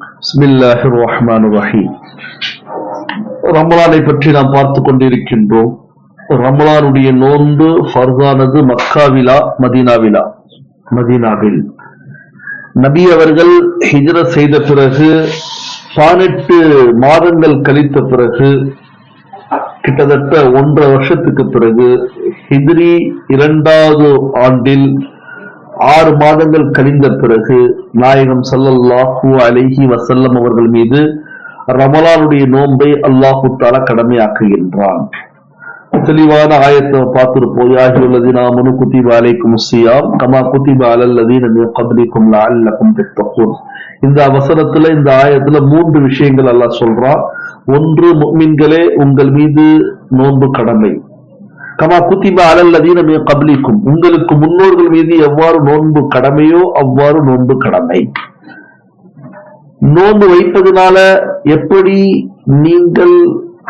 பிஸ்மில்லாஹி ரஹ்மான் ரஹீம் ரமலானை பற்றி நாம் பார்த்து கொண்டிருக்கின்றோம். ரமலானுடைய நோன்பு ஃபர்தானது மக்காவிலா மதீனாவிலா? மதீனாவில். நபி அவர்கள் ஹிஜ்ரத் செய்த பிறகு பதினெட்டு மாதங்கள் கழித்த பிறகு கிட்டத்தட்ட ஒன்றரை வருஷத்துக்கு பிறகு ஹிதிரி இரண்டாவது ஆண்டில் ஆறு மாதங்கள் கழிந்த பிறகு நாயகம் சல்லல்லாஹு அலைஹி வசல்லம் அவர்கள் மீது ரமலானுடைய நோன்பை அல்லாஹு தாலா கடமையாக்குகின்றான். தெளிவான ஆயத்தை பார்த்திருப்போம். யாஹியுல்லதீன ஆமனு குத்திப அலைக்கும் சியாம் கமா குத்திப அலல்லதீன கபலிக்கும் கப்லிக்கும் லஅல்லக்கும் இந்த அவசரத்துல இந்த ஆயத்துல மூன்று விஷயங்கள் அல்லாஹ் சொல்றான். ஒன்று முஃமின்களே உங்கள் மீது நோன்பு கடமை. கமா குத்திப அலல்லதீன மின் உங்களுக்கு முன்னோர்கள் மீது எவ்வாறு நோன்பு கடமையோ அவ்வாறு நோன்பு கடமை. நோன்பு வைப்பதனால எப்படி நீங்கள்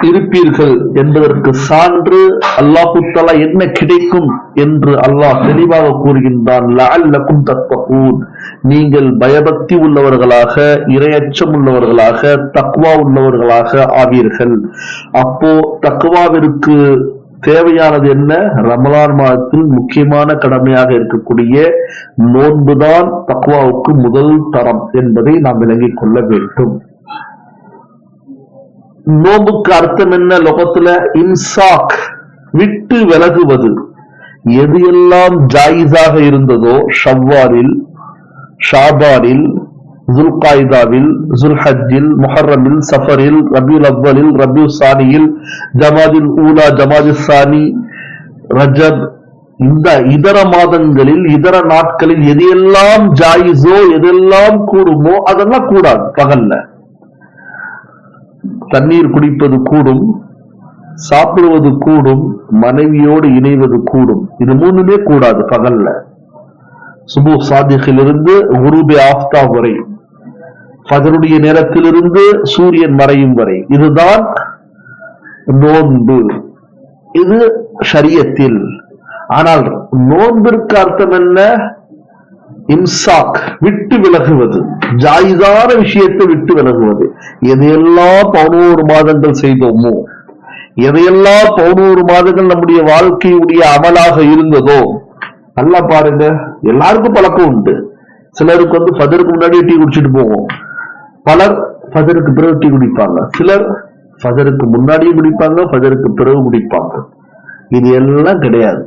இருப்பீர்கள் என்பதற்கு சான்று அல்லாஹு தஆலா என்ன கிடைக்கும் என்று அல்லாஹ் தெளிவாக கூறுகின்றான். லஅல்லக்கும் தத்தகூன். நீங்கள் பயபக்தி உள்ளவர்களாக இரையச்சம் உள்ளவர்களாக தக்வா உள்ளவர்களாக ஆவீர்கள். அப்போ தக்வாவிற்கு தேவையானது என்ன? ரமலான் மாதத்தில் முக்கியமான கடமையாக இருக்கக்கூடிய நோன்புதான் தக்வாவுக்கு முதல் தரம் என்பதை நாம் விளங்கிக் கொள்ள வேண்டும். நோன்புக்கு அர்த்தம் என்ன? லோகத்துல இன்சாக் விட்டு விலகுவது. எது எல்லாம் ஜாயிஸாக இருந்ததோ ஷவ்வாரில் ஷாபாரில் ஜுல்காய்தாவில் ஜுல்ஹஜ்ஜில் முஹர்ரமில் சஃபரில் ரபியுல் அவ்வலில் ரபியு சானியில் ஜமாதில் ஊலா ஜமாதி சானி ரஜப் இந்த இதர மாதங்களில் இதர நாட்களில் எதையெல்லாம் ஜாயிஸோ எதெல்லாம் கூடுமோ அதெல்லாம் கூடாது பகல்ல. தண்ணீர் குடிப்பது கூடும் சாப்பிடுவது கூடும் மனைவியோடு இணைவது கூடும். இது மூணுமே கூடாது பகல்ல. சுபு சாதிகிலிருந்து குருபே ஆஃப்தா வரை. பகலுடைய நேரத்திலிருந்து சூரியன் மறையும் வரை. இதுதான் நோன்பு. இது ஷரியத்தில். ஆனால் நோன்பிற்கு அர்த்தம் என்ன? இம்சாக் விட்டு விலகுவது. ஜாயிதான விஷயத்தை விட்டு விலகுவது. எதையெல்லாம் பதினோரு மாதங்கள் செய்தோமோ எதையெல்லாம் பதினோரு மாதங்கள் நம்முடைய வாழ்க்கையுடைய அமலாக இருந்ததோ நல்லா பாருங்க. எல்லாருக்கும் பழக்கம் உண்டு. சிலருக்கு வந்து பதருக்கு முன்னாடி டீ குடிச்சிட்டு போவோம். பலர் ஃபஜருக்கு பிறகு டீ குடிப்பாங்க. சிலர் ஃபஜருக்கு முன்னாடியும் குடிப்பாங்க ஃபஜருக்கு பிறகு குடிப்பாங்க. இது எல்லாம் கிடையாது.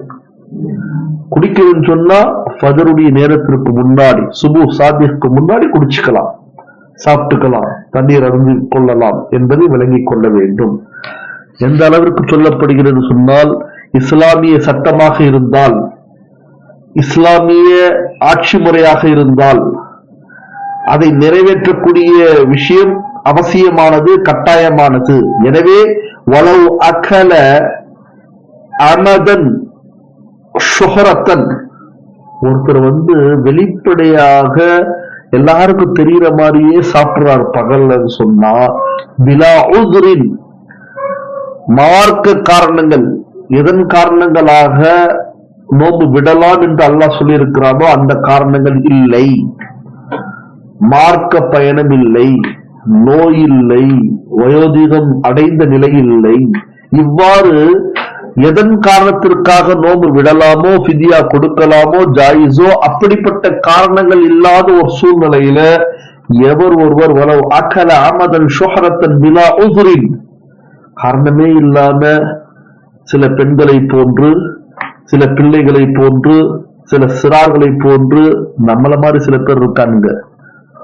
குடிக்கணும்னு சொன்னா ஃபஜருடைய நேரத்திற்கு முன்னாடி சுபு சாத்தியத்துக்கு முன்னாடி குடிச்சுக்கலாம். சாப்பிட்டுக்கலாம் தண்ணீர் அருந்து கொள்ளலாம் என்பதை விளங்கிக் கொள்ள வேண்டும். எந்த அளவிற்கு சொல்லப்படுகிறது சொன்னால் இஸ்லாமிய சட்டமாக இருந்தால் இஸ்லாமிய ஆட்சி முறையாக இருந்தால் அதை நிறைவேற்றக்கூடிய விஷயம் அவசியமானது கட்டாயமானது. எனவே வலவு அகல அமதன் ஒருத்தர் வந்து வெளிப்படையாக எல்லாருக்கும் தெரிகிற மாதிரியே சாப்பிடுறார் பகல்ல சொன்னா பிலா உதுரின். மார்க்க காரணங்கள். எதன் காரணங்களாக நோம்பு விடலாம் என்று அல்லாஹ் சொல்லியிருக்கிறானோ அந்த காரணங்கள் இல்லை. மார்க்க பயணம் இல்லை நோய் இல்லை வயோதிகம் அடைந்த நிலை இல்லை இவ்வாறு எதன் காரணத்திற்காக நோன்பு விடலாமோ பிதியா கொடுக்கலாமோ ஜாயிஸோ அப்படிப்பட்ட காரணங்கள் இல்லாத ஒரு சூழ்நிலையில எவர் ஒருவர் வரவு அக்கல அமதன் ஷோஹரத்தன் பிலா உசுரின் காரணமே இல்லாம சில பெண்களை போன்று சில பிள்ளைகளை போன்று சில சிறார்களை போன்று நம்மள மாதிரி சில பேர் இருக்கானுங்க.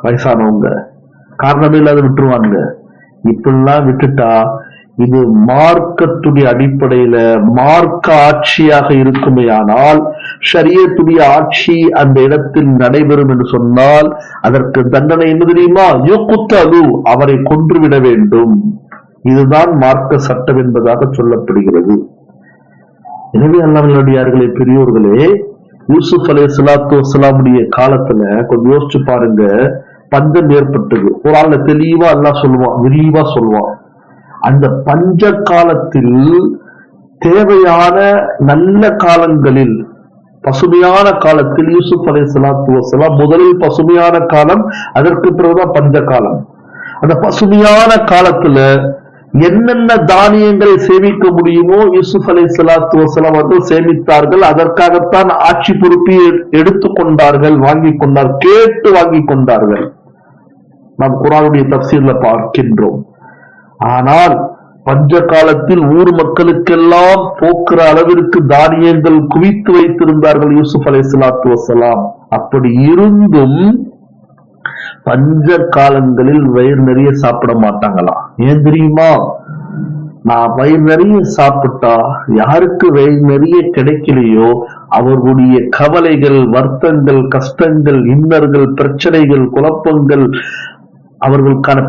வயசானவங்க. காரணமே இல்லாத விட்டுருவாங்க இப்படிலாம் விட்டுட்டா இது மார்க்கத்துடைய அடிப்படையில மார்க்க ஆட்சியாக இருக்குமேயானால் ஷரியத்துடைய ஆட்சி அந்த இடத்தில் நடைபெறும் என்று சொன்னால் அதற்கு தண்டனை என்ன தெரியுமா? யுக்குத்தலு அவரை கொன்றுவிட வேண்டும். இதுதான் மார்க்க சட்டம் என்பதாக சொல்லப்படுகிறது. எனவே அல்லாமல்லடியார்களே பெரியோர்களே யூசுப் அலே சலாத்து வசலாமுடைய காலத்துல கொஞ்சம் யோசிச்சு பாருங்க. பஞ்சம் ஏற்பட்டது ஒரு ஆள்ல தெளிவா எல்லாம் சொல்லுவான் விரிவா சொல்லுவான். அந்த பஞ்ச காலத்தில் தேவையான நல்ல காலங்களில் பசுமையான காலத்தில் யூசுப் அலை சலாத்து வசலாம் முதலில் பசுமையான காலம் அதற்கு பிறகுதான் பஞ்ச காலம் அந்த பசுமையான காலத்துல என்னென்ன தானியங்களை சேமிக்க முடியுமோ யூசுப் அலை சலாத்து வசலாம் அவர்கள் சேமித்தார்கள் அதற்காகத்தான் ஆட்சி பொறுப்பை எடுத்துக்கொண்டார்கள் வாங்கி கொண்டார் கேட்டு வாங்கி கொண்டார்கள். நாம் குரானுடைய தப்சீர்ல பார்க்கின்றோம். ஆனால் பஞ்ச காலத்தில் ஊர் மக்களுக்கெல்லாம் போக்குற அளவிற்கு தானியங்கள் குவித்து வைத்திருந்தார்கள் யூசுப் அலை சலாத்து வசலாம் அப்படி இருந்தும் பஞ்ச காலங்களில் வயிறு நிறைய சாப்பிட மாட்டாங்களாம் ஏன் தெரியுமா? நான் வயிறு நிறைய சாப்பிட்டா யாருக்கு வயிறு நிறைய கிடைக்கலையோ அவர்களுடைய கவலைகள் வருத்தங்கள் கஷ்டங்கள் இன்னர்கள் பிரச்சனைகள் குழப்பங்கள் அவர்களுக்கான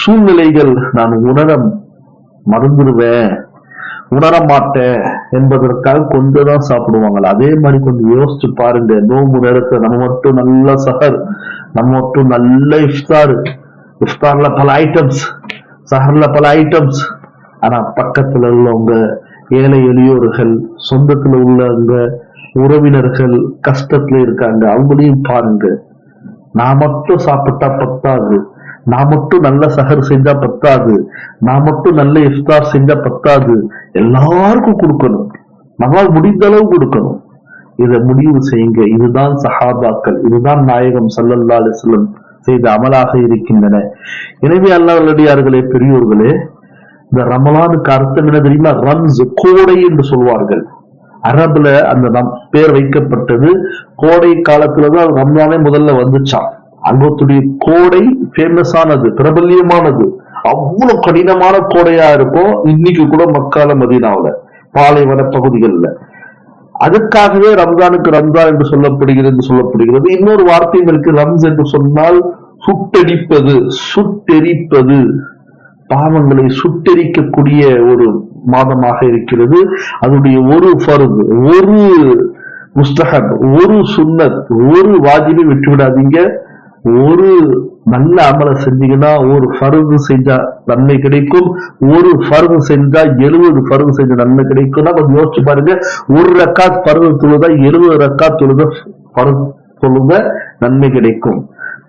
சூழ்நிலைகள் நான் உணர மறந்துடுவேன் உணர மாட்டேன் என்பதற்காக கொஞ்சம் தான் சாப்பிடுவாங்களா அதே மாதிரி கொஞ்சம் யோசிச்சு பாருங்க நோம்பு நேரத்துல நம்ம மட்டும் நல்ல சஹர் நம்ம மட்டும் நல்ல இஃப்தார். இஃப்தார்ல பல ஐட்டம்ஸ் சஹர்ல பல ஐட்டம்ஸ் ஆனா பக்கத்துல உள்ளவங்க ஏழை எளியோர்கள் சொந்தத்துல உள்ளவங்க உறவினர்கள் கஷ்டத்துல இருக்காங்க அவங்களையும் பாருங்க. நான் மட்டும் சாப்பிட்டா பத்தாது. நான் மட்டும் நல்ல சஹர் செஞ்சா பத்தாது. நான் மட்டும் நல்ல இஃப்தார் செஞ்சா பத்தாது. எல்லாருக்கும் கொடுக்கணும். நம்மால் முடிந்த அளவு கொடுக்கணும். இதை முடிவு செய்யுங்க. இதுதான் சஹாபாக்கள். இதுதான் நாயகம் சல்லல்லா அலிஸ்லம் செய்த அமலாக இருக்கின்றன. எனவே அல்லாஹ்வுடையார்களே பெரியோர்களே இந்த ரமலானுக்கு அர்த்தம் என்ன தெரியுமா? ரம்ஸ் கோடை என்று சொல்வார்கள். அரபுல அந்த பேர் வைக்கப்பட்டது. கோடை காலத்துலதான் ரம்ஜானே முதல்ல வந்துச்சான் அங்கத்துடைய கோடை ஃபேமஸ் ஆனது பிரபல்யமானது. அவ்வளவு கடினமான கோடையா இருக்கும் இன்னைக்கு கூட மக்கால மதீனாவுல பாலைவன பகுதிகளில். அதுக்காகவே ரம்ஜானுக்கு ரம்ஜான் என்று சொல்லப்படுகிறது என்று சொல்லப்படுகிறது. இன்னொரு வார்த்தையும் இருக்கு ரம்ஸ் என்று சொன்னால் சுட்டெரிப்பது சுட்டெரிப்பது. பாவங்களை சுட்டெரிக்கக்கூடிய ஒரு மாதமாக இருக்கிறது. அதனுடைய ஒரு பருந்து ஒரு முஸ்தகன் ஒரு சுன்னத் ஒரு வாஜிபை விட்டு விடாதீங்க ஒரு நல்ல அமலை செஞ்சீங்கன்னா ஒரு ஃபர்து செஞ்சா நன்மை கிடைக்கும். ஒரு ஃபர்து செஞ்சா எழுபது ஃபர்து செஞ்ச நன்மை கிடைக்கும்னா கொஞ்சம் யோசிச்சு பாருங்க ஒரு ரக்காத் ஃபர்து தொழுதா எழுபது ரக்காத் தொழுத ஃபர்து தொழுத நன்மை கிடைக்கும்.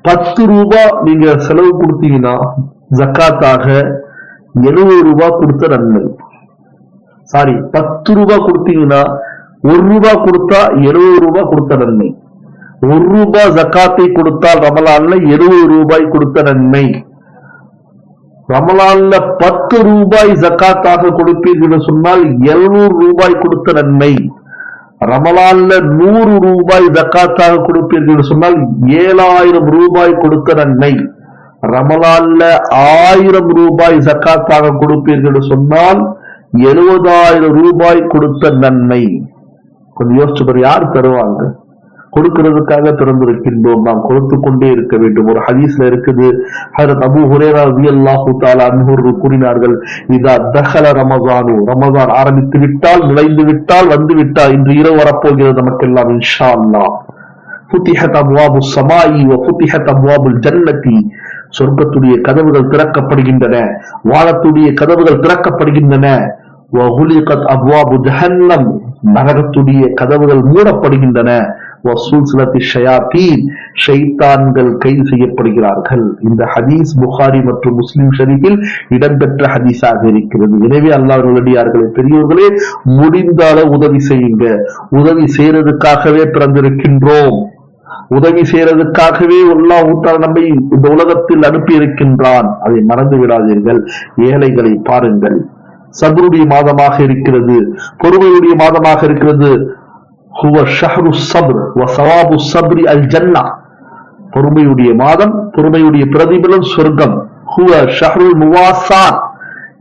பத்து ரூபா நீங்க செலவு கொடுத்தீங்கன்னா ஜக்காத்தாக எழுபது ரூபாய் கொடுத்த நன்மை. சாரி பத்து ரூபாய் கொடுத்தீங்கன்னா ஒரு ரூபாய் கொடுத்தா எழுபது ரூபாய் கொடுத்த நன்மை. ஒரு ரூபாய் ஜக்காத்தை கொடுத்தால் ரமலான்ல எழுபது ரூபாய் கொடுத்த நன்மை. ரமலான்ல பத்து ரூபாய் ஜக்காத்தாக கொடுப்பீர்கள் சொன்னால் எழுநூறு ரூபாய் கொடுத்த நன்மை. ரமலான்ல நூறு ரூபாய் ஜக்காத்தாக கொடுப்பீர்கள் சொன்னால் ஏழாயிரம் ரூபாய் கொடுத்த நன்மை. ரமலான்ல ஆயிரம் ரூபாய் ஜக்காத்தாக கொடுப்பீர்கள் சொன்னால் எழுபதாயிரம் ரூபாய் கொடுத்த நன்மை. கொஞ்சம் யோசிச்சு யார் தருவாங்க? கொடுக்கிறதுக்காக திறந்திருக்கின்றோம். நாம் கொடுத்து கொண்டே இருக்க வேண்டும். ஒரு ஹதீஸ்ல இருக்குது. ஹரத் அபு ஹுரேரா ரலியல்லாஹு தாலா அன்ஹு கூறினார்கள் இதா தஹல ரமதானு. ரமதான் ஆரம்பித்து விட்டால் நுழைந்து விட்டால் வந்து விட்டால் இன்று இரவு வரப்போகிறது நமக்கெல்லாம் இன்ஷா அல்லா புத்திஹத் அப்வாபு சமாயி புத்திஹத் ஃபுத்திஹத் அப்வாபுல் ஜன்னதி சொர்க்கத்துடைய கதவுகள் திறக்கப்படுகின்றன. வானத்துடைய கதவுகள் திறக்கப்படுகின்றன. வகுலிகத் ஜஹன்னம். நரகத்துடைய கதவுகள் மூடப்படுகின்றன. ஷைத்தான்கள் கைது செய்யப்படுகிறார்கள். இந்த ஹதீஸ் புகாரி மற்றும் முஸ்லிம் ஷரீஃபில் இடம்பெற்ற ஹதீஸாக இருக்கிறது. எனவே அல்லாஹர்களே பெரியோர்களே முடிந்தால உதவி செய்யுங்க. உதவி செய்யறதுக்காகவே பிறந்திருக்கின்றோம். உதவி செய்யறதுக்காகவே எல்லா ஊத்தால் நம்மை இந்த உலகத்தில் அனுப்பி இருக்கின்றான் அதை மறந்து விடாதீர்கள் ஏழைகளை பாருங்கள். சபருடைய மாதமாக இருக்கிறது பொறுமையுடைய மாதமாக இருக்கிறது. ஹுவ ஷஹ்ரு சபர் வ சவாபு சப்ரி அல் ஜன்னா பொறுமையுடைய மாதம் பொறுமையுடைய பிரதிபலம் சொர்க்கம். ஹுவ ஷஹ்ருல் முவாசான்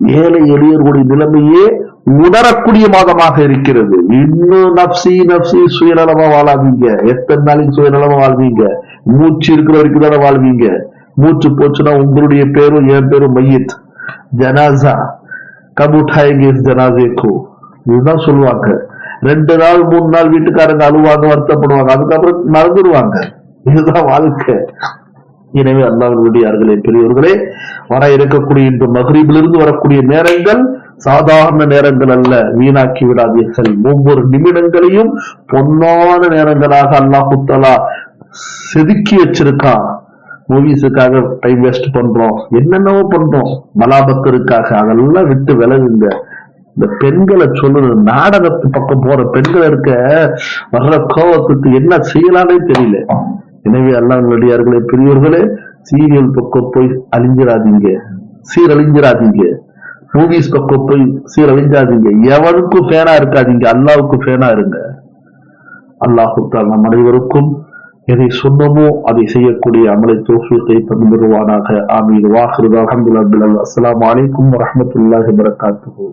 ஏழை எளியர்களுடைய நிலைமையே உணரக்கூடிய மாதமாக இருக்கிறது. இன்னும் நப்சி நப்சி சுயநலமா வாழாதீங்க. எத்தனை நாளைக்கு சுயநலமா வாழ்வீங்க? மூச்சு இருக்கிற வரைக்கும் தானே வாழ்வீங்க. மூச்சு போச்சுன்னா உங்களுடைய பேரும் என் பேரும் மையத். ஜனாசா. கபூட்டாயங்க ஜனாசேக்கும் இதுதான் சொல்லுவாங்க. ரெண்டு நாள் மூணு நாள் வீட்டுக்காரங்க அழுவாங்க வருத்தப்படுவாங்க. அதுக்கப்புறம் மறந்துடுவாங்க. இதுதான் வாழ்க்கை. எனவே அல்லாஹ்வுடையார்களே பெரியவர்களே வர இருக்கக்கூடிய இந்த மகரீபிலிருந்து வரக்கூடிய நேரங்கள் சாதாரண நேரங்கள் அல்ல. வீணாக்கி விடாதீர்கள். ஒவ்வொரு நிமிடங்களையும் பொன்னான நேரங்களாக அல்லாஹுத்தலா செதுக்கி வச்சிருக்கான். மூவிஸுக்காக டைம் வேஸ்ட் பண்றோம். என்னென்னவோ பண்றோம். மலாபத்திற்காக அதெல்லாம் விட்டு விலகுங்க. இந்த பெண்களை சொல்லுது நாடகத்து பக்கம் போற பெண்கள் இருக்க வர்ற கோபத்துக்கு என்ன செய்யலானே தெரியல. எனவே அல்லாஹ்வுடையார்களே பெரியவர்களே சீரியல் பக்கம் போய் அழிஞ்சிடாதீங்க சீரழிஞ்சிடாதீங்க மூவிஸ் பக்கம் போய் சீரழிஞ்சாதீங்க. எவனுக்கும் ஃபேனா இருக்காதீங்க. அல்லாவுக்கு ஃபேனா இருங்க. அல்லாஹுத்தால் நம் அனைவருக்கும் எதை சொன்னமோ அதை செய்யக்கூடிய அமலை தோஃபியத்தை தந்துருவானாக. ஆமீன். வாஹிருதா அல்ஹம்துலில்லாஹி அஸ்ஸலாமு அலைக்கும் வரஹ்மத்துல்லாஹி வபரகாத்துஹு.